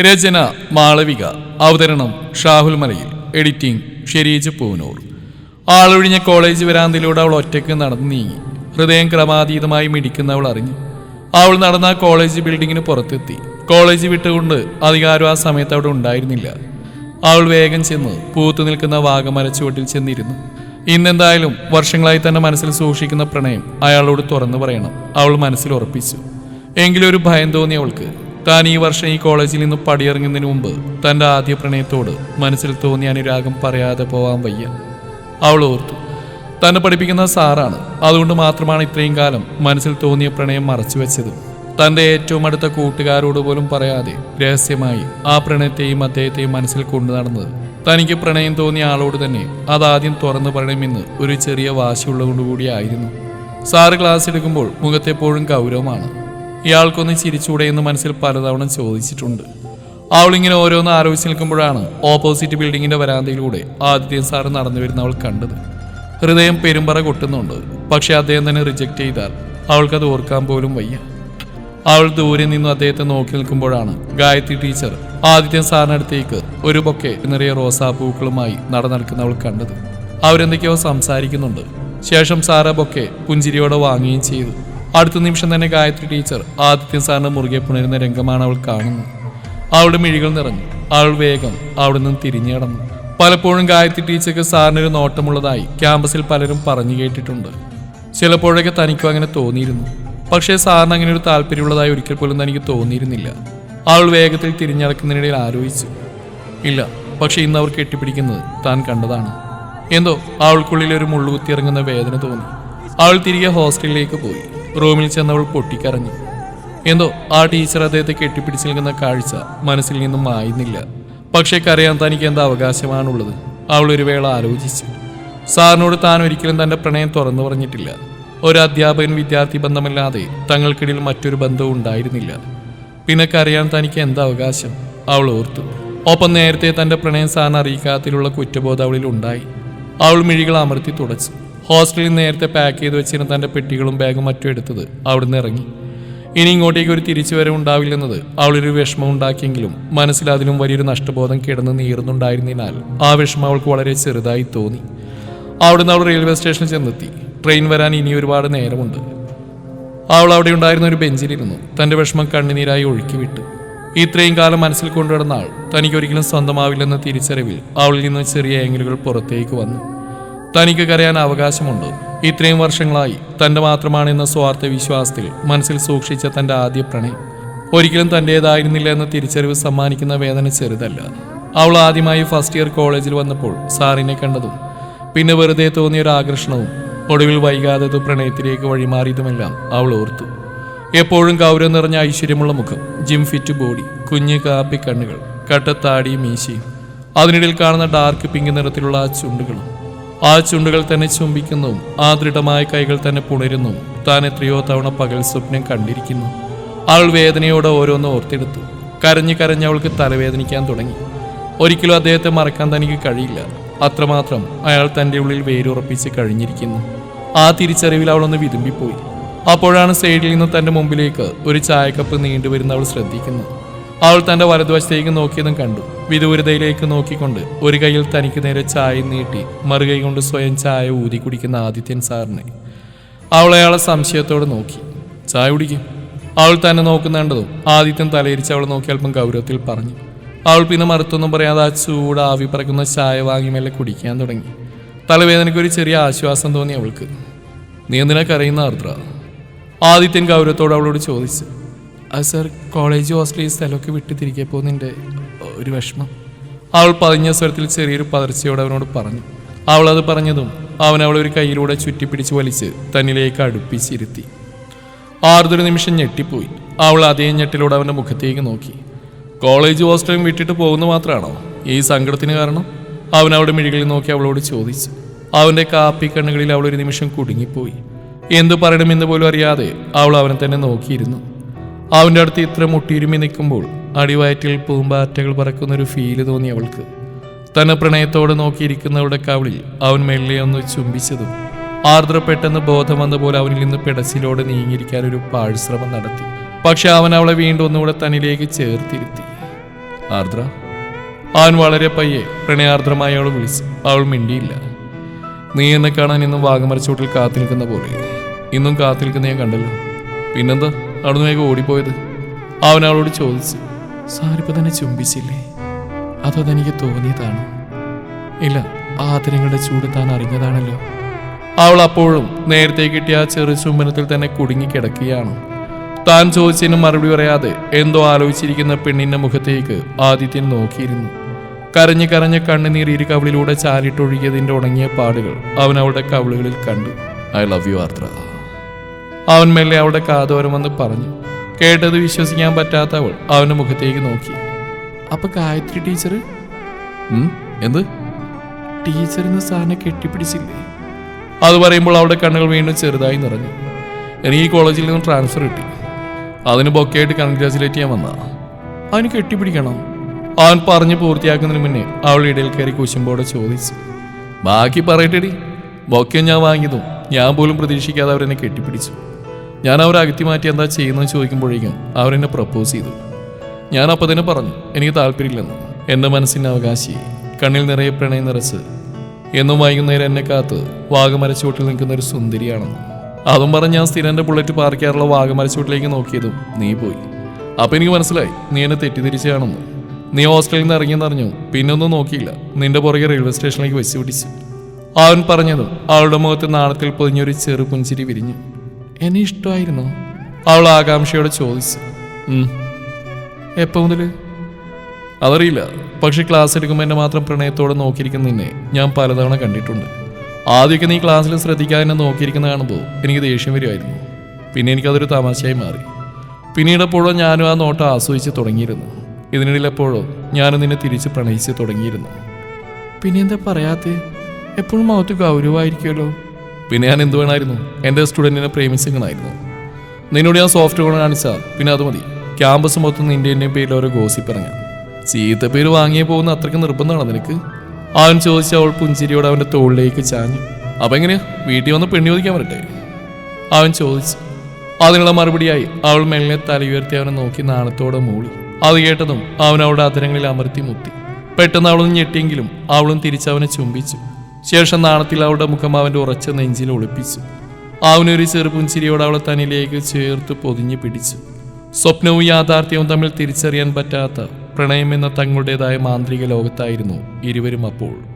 രചന മാളവിക. അവതരണം ഷാഹുൽ മലയിൽ. എഡിറ്റിംഗ് ഷെരീജ് പൂനൂർ. ആളൊഴിഞ്ഞ കോളേജ് വരാന്തിലൂടെ അവൾ ഒറ്റയ്ക്ക് നടന്നു നീങ്ങി. ഹൃദയം ക്രമാതീതമായി മിടിക്കുന്ന അവൾ അറിഞ്ഞു. അവൾ നടന്ന കോളേജ് ബിൽഡിങ്ങിന് പുറത്തെത്തി. കോളേജ് വിട്ടുകൊണ്ട് അധികാരം ആ സമയത്ത് അവിടെ ഉണ്ടായിരുന്നില്ല. അവൾ വേഗം ചെന്ന് പൂത്തു നിൽക്കുന്ന വാഗമരച്ചുവട്ടിൽ ചെന്നിരുന്നു. ഇന്നെന്തായാലും വർഷങ്ങളായി തന്നെ മനസ്സിൽ സൂക്ഷിക്കുന്ന പ്രണയം അയാളോട് തുറന്നു പറയണം. അവൾ മനസ്സിൽ ഉറപ്പിച്ചു. എങ്കിലൊരു ഭയം തോന്നി അവൾക്ക്. താൻ ഈ വർഷം ഈ കോളേജിൽ നിന്ന് പടിയിറങ്ങുന്നതിന് മുമ്പ് തന്റെ ആദ്യ പ്രണയത്തോട് മനസ്സിൽ തോന്നിയ അനുരാഗം പറയാതെ പോവാൻ വയ്യ. അവൾ ഓർത്തു തന്നെ പഠിപ്പിക്കുന്ന സാറാണ്. അതുകൊണ്ട് മാത്രമാണ് ഇത്രയും കാലം മനസ്സിൽ തോന്നിയ പ്രണയം മറച്ചു വെച്ചത്. തന്റെ ഏറ്റവും അടുത്ത കൂട്ടുകാരോട് പോലും പറയാതെ രഹസ്യമായി ആ പ്രണയത്തെയും അദ്ദേഹത്തെയും മനസ്സിൽ കൊണ്ടു നടന്നത്. തനിക്ക് പ്രണയം തോന്നിയ ആളോട് തന്നെ അതാദ്യം തുറന്നു പറയണമെന്ന് ഒരു ചെറിയ വാശിയുള്ളതുകൊണ്ടുകൂടിയായിരുന്നു സാറ് ക്ലാസ് എടുക്കുമ്പോൾ മുഖത്തെപ്പോഴും ഗൗരവമാണ്. ഇയാൾക്കൊന്ന് ചിരിച്ചൂടെ എന്ന് മനസ്സിൽ പലതവണ ചോദിച്ചിട്ടുണ്ട്. അവളിങ്ങനെ ഓരോന്ന് ആലോചിച്ച് നിൽക്കുമ്പോഴാണ് ഓപ്പോസിറ്റ് ബിൽഡിങ്ങിന്റെ വരാന്തയിലൂടെ ആദിത്യൻ സാറ് നടന്നു വരുന്ന അവൾ കണ്ടത്. ഹൃദയം പെരുമ്പറ കൊട്ടുന്നുണ്ട്. പക്ഷെ അദ്ദേഹം തന്നെ റിജക്റ്റ് ചെയ്താൽ അവൾക്കത് ഓർക്കാൻ പോലും വയ്യ. അവൾ ദൂരെ നിന്നും അദ്ദേഹത്തെ നോക്കി നിൽക്കുമ്പോഴാണ് ഗായത്രി ടീച്ചർ ആദിത്യൻ സാറിനടുത്തേക്ക് ഒരു ബൊക്കെ നിറയെ റോസാപ്പൂക്കളുമായി നടന്നെടുക്കുന്ന അവൾ കണ്ടത്. അവരെന്തൊക്കെയോ സംസാരിക്കുന്നുണ്ട്. ശേഷം സാറ ബൊക്കെ പുഞ്ചിരിയോടെ വാങ്ങുകയും ചെയ്തു. അടുത്ത നിമിഷം തന്നെ ഗായത്രി ടീച്ചർ ആദിത്യ സാറിന് മുറുകെ പുണരുന്ന രംഗമാണ് അവൾ കാണുന്നത്. അവളുടെ മിഴികൾ നിറഞ്ഞു. അവൾ വേഗം അവിടെ നിന്ന് തിരിഞ്ഞു കടന്നു. പലപ്പോഴും ഗായത്രി ടീച്ചർക്ക് സാറിനൊരു നോട്ടമുള്ളതായി ക്യാമ്പസിൽ പലരും പറഞ്ഞു കേട്ടിട്ടുണ്ട്. ചിലപ്പോഴൊക്കെ തനിക്കും അങ്ങനെ തോന്നിയിരുന്നു. പക്ഷേ സാറിന് അങ്ങനെ ഒരു താല്പര്യമുള്ളതായി ഒരിക്കൽ പോലും തനിക്ക് തോന്നിയിരുന്നില്ല. അവൾ വേഗത്തിൽ തിരിഞ്ഞടക്കുന്നതിനിടയിൽ ആലോചിച്ചു. ഇല്ല പക്ഷെ ഇന്ന് അവർ കെട്ടിപ്പിടിക്കുന്നത് താൻ കണ്ടതാണ്. എന്തോ അവൾക്കുള്ളിൽ ഒരു മുള്ളുകുത്തി ഇറങ്ങുന്ന വേദന തോന്നി. അവൾ തിരികെ ഹോസ്റ്റലിലേക്ക് പോയി. റൂമിൽ ചെന്നവൾ പൊട്ടിക്കരഞ്ഞു. എന്തോ ആ ടീച്ചർ അദ്ദേഹത്തെ കെട്ടിപ്പിടിച്ച് നിൽക്കുന്ന കാഴ്ച മനസ്സിൽ നിന്നും മായുന്നില്ല. പക്ഷേ കരയാൻ തനിക്ക് എന്താ അവകാശമാണുള്ളത്. അവൾ ഒരു വേള ആലോചിച്ചു. സാറിനോട് താൻ ഒരിക്കലും തന്റെ പ്രണയം തുറന്നു പറഞ്ഞിട്ടില്ല. ഒരു അധ്യാപകൻ വിദ്യാർത്ഥി ബന്ധമല്ലാതെ തങ്ങൾക്കിടയിൽ മറ്റൊരു ബന്ധവും ഉണ്ടായിരുന്നില്ല. പിന്നെ കരയാൻ തനിക്ക് എന്താ അവകാശം? അവൾ ഓർത്തു. ഒപ്പം നേരത്തെ തന്റെ പ്രണയം സാറിന് അറിയിക്കാത്തിലുള്ള കുറ്റബോധം അവളിൽ ഉണ്ടായി. അവൾ മിഴികൾ അമർത്തി തുടച്ചു. ഹോസ്റ്റലിൽ നേരത്തെ പാക്ക് ചെയ്ത് വെച്ചിരുന്ന തന്റെ പെട്ടികളും ബാഗും മറ്റും എടുത്തത് അവിടുന്ന് ഇറങ്ങി. ഇനി ഇങ്ങോട്ടേക്ക് ഒരു തിരിച്ചുവരവ് ഉണ്ടാവില്ലെന്നത് അവളൊരു വിഷമം ഉണ്ടാക്കിയെങ്കിലും മനസ്സിൽ അതിലും വലിയൊരു നഷ്ടബോധം കിടന്ന് നീറുന്നുണ്ടായിരുന്നതിനാൽ ആ വിഷമം അവൾക്ക് വളരെ ചെറുതായി തോന്നി. അവിടുന്ന് അവൾ റെയിൽവേ സ്റ്റേഷനിൽ ചെന്നെത്തി. ട്രെയിൻ വരാൻ ഇനി ഒരുപാട് നേരമുണ്ട്. അവൾ അവിടെ ഉണ്ടായിരുന്ന ഒരു ബെഞ്ചിലിരുന്നു. തന്റെ വിഷമം കണ്ണുനീരായി ഒഴുക്കി വിട്ടു ഇത്രയും കാലം മനസ്സിൽ കൊണ്ടുവരുന്ന ആൾ തനിക്ക് ഒരിക്കലും സ്വന്തമാവില്ലെന്ന തിരിച്ചറിവിൽ അവളിൽ നിന്ന് ചെറിയ ഏങ്ങലുകൾ പുറത്തേക്ക് വന്നു. തനിക്ക് കരയാൻ അവകാശമുണ്ട്. ഇത്രയും വർഷങ്ങളായി തന്റെ മാത്രമാണെന്ന സ്വാർത്ഥ വിശ്വാസത്തിൽ മനസ്സിൽ സൂക്ഷിച്ച തന്റെ ആദ്യ പ്രണയം. ഒരിക്കലും തന്റേതായിരുന്നില്ല എന്ന തിരിച്ചറിവ് സമ്മാനിക്കുന്ന വേദന ചെറുതല്ല. അവൾ ആദ്യമായി ഫസ്റ്റ് ഇയർ കോളേജിൽ വന്നപ്പോൾ സാറിനെ കണ്ടതും പിന്നെ വെറുതെ തോന്നിയ ഒരു ആകർഷണവും ഒടുവിൽ വൈകാതെ പ്രണയത്തിലേക്ക് വഴിമാറിയതുമെല്ലാം അവൾ ഓർത്തു. എപ്പോഴും ഗൗരവം നിറഞ്ഞ ഐശ്വര്യമുള്ള മുഖം ജിം ഫിറ്റ് ബോഡി കുഞ്ഞ് കാപ്പി കണ്ണുകൾ കട്ടത്താടിയും മീശയും അതിനിടയിൽ കാണുന്ന ഡാർക്ക് പിങ്ക് നിറത്തിലുള്ള ചുണ്ടുകളും ആ ചുണ്ടുകൾ തന്നെ ചുംബിക്കുന്നു. ആ ദൃഢമായ കൈകൾ തന്നെ പുണരുന്നു. താൻ എത്രയോ തവണ പകൽ സ്വപ്നം കണ്ടിരിക്കുന്നു. അവൾ വേദനയോടെ ഓരോന്ന് ഓർത്തെടുത്തു. കരഞ്ഞു കരഞ്ഞ് അവൾക്ക് തലവേദനിക്കാൻ തുടങ്ങി. ഒരിക്കലും അദ്ദേഹത്തെ മറക്കാൻ തനിക്ക് കഴിയില്ല. അത്രമാത്രം അയാൾ തന്റെ ഉള്ളിൽ വേരുറപ്പിച്ച് കഴിഞ്ഞിരിക്കുന്നു. ആ തിരിച്ചറിവിൽ അവളൊന്ന് വിതുമ്പിപ്പോയി. അപ്പോഴാണ് സൈഡിൽ നിന്ന് തന്റെ മുമ്പിലേക്ക് ഒരു ചായക്കപ്പ് നീണ്ടുവരുന്ന അവൾ ശ്രദ്ധിക്കുന്നു അവൾ തന്റെ വലതുവശത്തേക്ക് നോക്കിയതും കണ്ടു. വിദൂരതയിലേക്ക് നോക്കിക്കൊണ്ട് ഒരു കയ്യിൽ തനിക്ക് നേരെ ചായ നീട്ടി മറുകൈ കൊണ്ട് സ്വയം ചായ ഊതി കുടിക്കുന്ന ആദിത്യൻ സാറിനെ. അവൾ അയാളെ സംശയത്തോടെ നോക്കി. ചായ കുടിക്കും. അവൾ തന്നെ നോക്കുന്നുണ്ടതും ആദിത്യൻ തലയിരിച്ച് അവൾ നോക്കി അല്പം ഗൗരവത്തിൽ പറഞ്ഞു. അവൾ പിന്നെ മറുത്തൊന്നും പറയാതെ ആ ചൂട് ആവി പറക്കുന്ന ചായ വാങ്ങി മെല്ലെ കുടിക്കാൻ തുടങ്ങി. തലവേദനയ്ക്ക് ഒരു ചെറിയ ആശ്വാസം തോന്നി അവൾക്ക്. നീ എന്തിനാ കരയുന്ന ആർദ്ര? ആദിത്യൻ ഗൗരവത്തോട് അവളോട് ചോദിച്ചു. അത് സർ കോളേജ് ഹോസ്റ്റലിൽ സ്ഥലമൊക്കെ വിട്ട് തിരികെ പോകുന്നതിന്റെ ഒരു വിഷമം. അവൾ പതിഞ്ഞ സ്വരത്തിൽ ചെറിയൊരു പതർച്ചയോട് അവനോട് പറഞ്ഞു. അവൾ അത് പറഞ്ഞതും അവൻ അവളെ ഒരു കയ്യിലൂടെ ചുറ്റിപ്പിടിച്ച് വലിച്ച് തന്നിലേക്ക് അടുപ്പിച്ചിരുത്തി. ആർദ്ര നിമിഷം ഞെട്ടിപ്പോയി. അവൾ അതേ ഞെട്ടിലൂടെ അവന്റെ മുഖത്തേക്ക് നോക്കി. കോളേജ് ഹോസ്റ്റലും വിട്ടിട്ട് പോകുന്ന മാത്രമാണോ ഈ സങ്കടത്തിന് കാരണം? അവൻ അവളുടെ മിഴികളിൽ നോക്കി അവളോട് ചോദിച്ചു. അവന്റെ കാപ്പി കണ്ണുകളിൽ അവൾ ഒരു നിമിഷം കുടുങ്ങിപ്പോയി. എന്തു പറയണമെന്ന് പോലും അറിയാതെ അവൾ അവനെ തന്നെ നോക്കിയിരുന്നു. അവന്റെ അടുത്ത് ഇത്ര മുട്ടിയിരുമി നിൽക്കുമ്പോൾ അടിവയറ്റിൽ പൂമ്പാറ്റകൾ പറക്കുന്ന ഒരു ഫീൽ തോന്നി അവൾക്ക്. തന്നെ പ്രണയത്തോടെ നോക്കിയിരിക്കുന്നവളുടെ കവിളിൽ അവൻ മെല്ലെ ഒന്ന് ചുംബിച്ചതും ആർദ്ര പെട്ടെന്ന് ബോധം വന്ന പോലെ അവനിൽ നിന്ന് പിടച്ചിലോടെ നീങ്ങിയിരിക്കാൻ ഒരു പാഴ്ശ്രമം നടത്തി. പക്ഷെ അവൻ അവളെ വീണ്ടും ഒന്നുകൂടെ തന്നിലേക്ക് ചേർത്തിരുത്തി. ആർദ്ര? അവൻ വളരെ പയ്യെ പ്രണയാർദ്രമായി അവൾ വിളിച്ചു. അവൾ മിണ്ടിയില്ല. നീ എന്നെ കാണാൻ ഇന്നും വാഗമരച്ചോട്ടിൽ കാത്തു നിൽക്കുന്ന പോലെ. ഇന്നും കാത്തു നിൽക്കുന്ന ഞാൻ കണ്ടല്ലോ. പിന്നെന്താ? അവിടുന്ന് വേഗം ഓടിപ്പോയത്? അവൻ അവളോട് ചോദിച്ചു. സാറിപ്പോ തന്നെ ചുംബിച്ചില്ലേ? അതോ അതെനിക്ക് തോന്നിയതാണ്. ഇല്ല ആദരങ്ങളുടെ ചൂട് താൻ അറിഞ്ഞതാണല്ലോ. അവൾ അപ്പോഴും നേരത്തെ കിട്ടിയ ആ ചെറു ചുംബനത്തിൽ തന്നെ കുടുങ്ങി കിടക്കുകയാണ്. താൻ ചോദിച്ചതിന് മറുപടി പറയാതെ എന്തോ ആലോചിച്ചിരിക്കുന്ന പെണ്ണിന്റെ മുഖത്തേക്ക് ആദിത്യൻ നോക്കിയിരുന്നു. കരഞ്ഞു കരഞ്ഞ കണ്ണുനീർ ഇരു കവിളിലൂടെ ചാലിട്ടൊഴുകിയതിന്റെ ഉണങ്ങിയ പാടുകൾ അവൻ അവളുടെ കവിളുകളിൽ കണ്ടു. I love you Ardra. അവൻ മെല്ലെ അവളുടെ കാതോരം വന്ന് പറഞ്ഞു. കേട്ടത് വിശ്വസിക്കാൻ പറ്റാത്തവൾ അവന്റെ മുഖത്തേക്ക് നോക്കി. അപ്പൊ ഗായത്രി ടീച്ചർ എന്ത്? ടീച്ചറിന് സാറിനെ കെട്ടിപ്പിടിച്ചില്ലേ? അത് പറയുമ്പോൾ അവളുടെ കണ്ണുകൾ വീണ്ടും ചെറുതായി നിറഞ്ഞു. എനിക്ക് കോളേജിൽ നിന്ന് ട്രാൻസ്ഫർ കിട്ടി. അതിന് ബൊക്കെയായിട്ട് കൺഗ്രാജുലേറ്റ് ചെയ്യാൻ വന്ന അവന് കെട്ടിപ്പിടിക്കണം. അവൻ പറഞ്ഞു പൂർത്തിയാക്കുന്നതിന് മുന്നേ അവൾ ഇടയിൽ കയറി കുശുമ്പോടെ ചോദിച്ചു. ബാക്കി പറയട്ടെടി. ബൊക്കെ ഞാൻ വാങ്ങിയതും ഞാൻ പോലും പ്രതീക്ഷിക്കാതെ അവരെന്നെ കെട്ടിപ്പിടിച്ചു. ഞാൻ അവരെ അകറ്റി മാറ്റി എന്താ ചെയ്യുന്നതെന്ന് ചോദിക്കുമ്പോഴേക്കും അവരെന്നെ പ്രപ്പോസ് ചെയ്തു. ഞാൻ അപ്പം തന്നെ പറഞ്ഞു എനിക്ക് താല്പര്യമില്ലെന്ന്. എന്റെ മനസ്സിന്റെ അവകാശി കണ്ണിൽ നിറയെ പ്രണയം നിറച്ച് എന്നും വൈകുന്നേരം എന്നെ കാത്ത് വാഗമരച്ചുവട്ടിൽ നിൽക്കുന്ന ഒരു സുന്ദരിയാണെന്ന്. അതും പറഞ്ഞ് ഞാൻ സ്ഥിരം എന്റെ ബുള്ളറ്റ് പാർക്കാറുള്ള വാഗമരച്ചുവട്ടിലേക്ക് നോക്കിയതും നീ പോയി. അപ്പം എനിക്ക് മനസ്സിലായി നീ എന്നെ തെറ്റിദ്ധരിച്ചാണെന്ന് നീ ഹോസ്റ്റലിൽ നിന്ന് ഇറങ്ങിയെന്നറിഞ്ഞു പിന്നൊന്നും നോക്കിയില്ല. നിന്റെ പുറകെ റെയിൽവേ സ്റ്റേഷനിലേക്ക് വെച്ച് പിടിച്ചു. അവൻ പറഞ്ഞതും അവളുടെ മുഖത്ത് നാണത്തിൽ പൊതിഞ്ഞൊരു ചെറു പുഞ്ചിരി വിരിഞ്ഞു. എന്നെ ഇഷ്ടമായിരുന്നോ അവൾ ആകാംക്ഷയോടെ ചോദിച്ചു. എപ്പോ മുതൽ? അതറിയില്ല. പക്ഷെ ക്ലാസ് എടുക്കുമ്പോൾ എന്നെ മാത്രം പ്രണയത്തോടെ നോക്കിയിരിക്കുന്ന നിന്നെ ഞാൻ പലതവണ കണ്ടിട്ടുണ്ട്. ആദ്യമൊക്കെ നീ ക്ലാസ്സിൽ ശ്രദ്ധിക്കാതെ എന്നെ നോക്കിയിരിക്കുന്ന കാണുമ്പോൾ എനിക്ക് ദേഷ്യം വരുമായിരുന്നു പിന്നെ എനിക്കതൊരു തമാശയായി മാറി. പിന്നീട് എപ്പോഴോ ഞാനും ആ നോട്ടം ആസ്വദിച്ച് തുടങ്ങിയിരുന്നു. ഇതിനിടയിൽ എപ്പോഴോ ഞാനും നിന്നെ തിരിച്ച് പ്രണയിച്ച് തുടങ്ങിയിരുന്നു. പിന്നെ എന്താ പറയാത്തേ? എപ്പോഴും മൗത്ത് ഗൗരവമായിരിക്കുമല്ലോ പിന്നെ ഞാൻ എന്ത് വേണമായിരുന്നു എന്റെ സ്റ്റുഡന്റിനെ പ്രേമിച്ചിങ്ങനായിരുന്നു നിന്നോട് ഞാൻ സോഫ്റ്റ്വെയർ കാണിച്ചാൽ പിന്നെ അത് മതി. ക്യാമ്പസ് മൊത്തം നിന്റെ എന്റെയും പേരിൽ ഓരോ ഗോസിപ്പ് ഇറങ്ങാം. ചീത്ത പേര് വാങ്ങിയേ പോകുന്ന അത്രയ്ക്ക് നിർബന്ധമാണോ നിനക്ക്? അവൻ ചോദിച്ച അവൾ പുഞ്ചിരിയോട് അവന്റെ തോളിലേക്ക് ചാഞ്ഞു. അപ്പം എങ്ങനെയാ? വീട്ടിൽ വന്ന് പെണ്ണി ചോദിക്കാൻ വരട്ടെ? അവൻ ചോദിച്ചു. അതിനുള്ള മറുപടിയായി അവൾ മെല്ലെ തലയുയർത്തി അവനെ നോക്കി നാണത്തോടെ മൂളി. അത് കേട്ടതും അവൻ അവളുടെ അതിരങ്ങളിൽ അമർത്തി മുത്തി പെട്ടെന്ന് അവളൊന്ന് ഞെട്ടിയെങ്കിലും അവളും തിരിച്ചവനെ ചുംബിച്ചു. ശേഷം നാണത്തിൽ അവളുടെ മുഖം അവന്റെ ഉറച്ച നെഞ്ചിൽ ഒളിപ്പിച്ചു. അവനൊരു ചെറുപുഞ്ചിരിയോട് അവളെ തന്നിലേക്ക് ചേർത്ത് പൊതിഞ്ഞു പിടിച്ചു. സ്വപ്നവും യാഥാർത്ഥ്യവും തമ്മിൽ തിരിച്ചറിയാൻ പറ്റാത്ത പ്രണയം എന്ന തങ്ങളുടേതായ മാന്ത്രിക ലോകത്തായിരുന്നു ഇരുവരും അപ്പോൾ.